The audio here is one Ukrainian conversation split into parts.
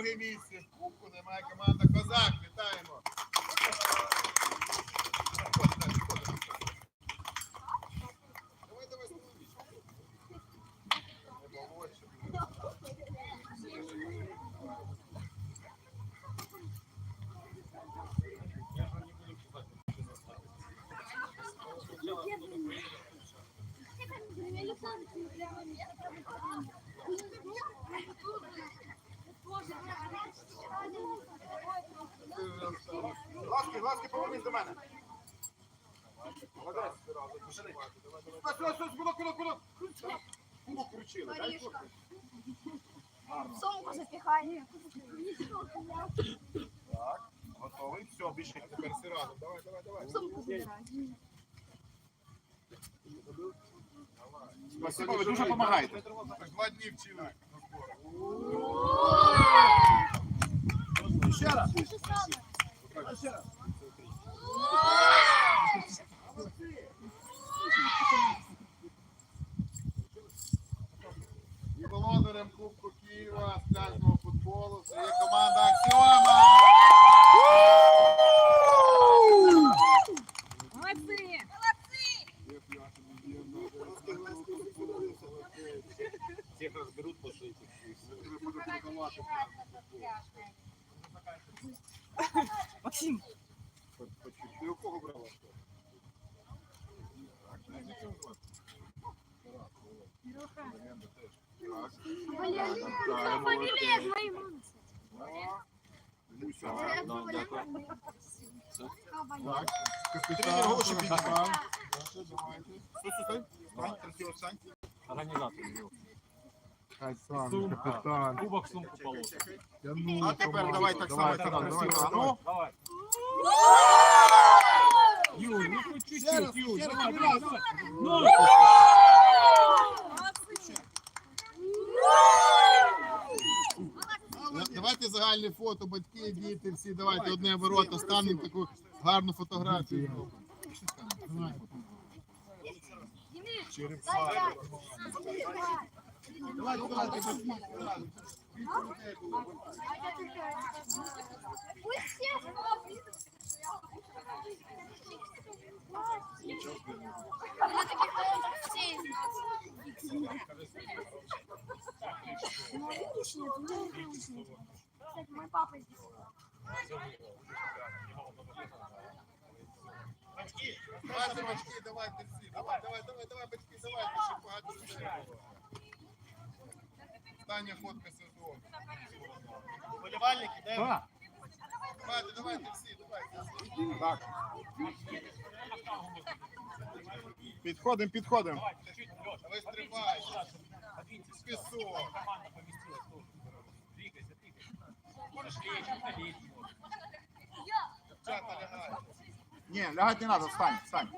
друге місце. В Кубку немає команда Козак. Вітаємо. Ласки, ласки, повернись до мене. Молодець. Пішли. Ось, ось, ось, кудок, кудок. Кубок вручили. Дай кубок. Сумку запихай. Так, готовий. Все, більше тепер разом. Давай, давай, давай. Сумку забирай. Спасибо, ви дуже допомагаєте. Два дні вчили на зборах. Ще раз. Ще раз. І володарем Кубку Києва з пляжного футболу це є команда Аксіома. Молодцы. Всех разберут после этих. Максим. Ти у кого брала? Фамилия моей мамы. Так, капітан, гроші піднімаємо. Стой, стой, стой. Стань, красиво стань. Организатор. его. Хай сам, Сумка. капітан. Кубок в сумку положил. Я ну, А тепер давай так само, давай, як давай, красиво. давай, А ну, Давай. Юль, ну хоть Ще раз, чуть-чуть, Юль. ще раз, Давай, ще давай, раз. давай. Ну, Да- Давайте загальне фото, батьки, діти, всі, давайте одне ворота, станемо таку гарну фотографію. Черепа. Давайте, давайте, мой папа здесь. Давайте, батьки, давайте всі. Давай, давай, давай, давай, батьки, давайте, щоб багато людей було. Остання фотка сезону. Болівальники, де? Так. Давайте, давайте всі, давайте. Так. Підходимо, підходимо. Ви стрибайте. Пісок. Команда поместилась Ні, лягати не треба, встань, встань.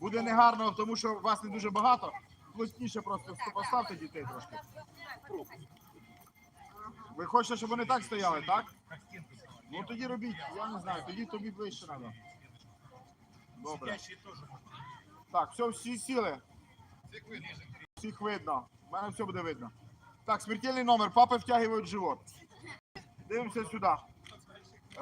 Буде негарно, тому що вас не дуже багато. Плотніше просто поставте дітей трошки. Ви хочете, щоб вони так стояли, так? Ну тоді робіть, я не знаю, тоді тобі ближче треба. Добре. Так, все, всі сіли. Всіх видно. У мене все буде видно. Так, смертельний номер. Папи втягують живот. Дивимося сюди.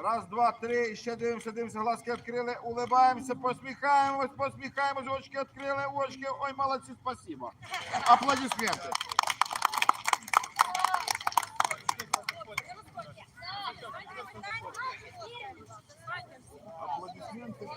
Раз, два, три. І ще дивимося, дивимося. Глазки відкрили. Улибаємося, посміхаємось, посміхаємось. Очки відкрили, очки. Ой, молодці, спасибо. Аплодисменти. Аплодисменти.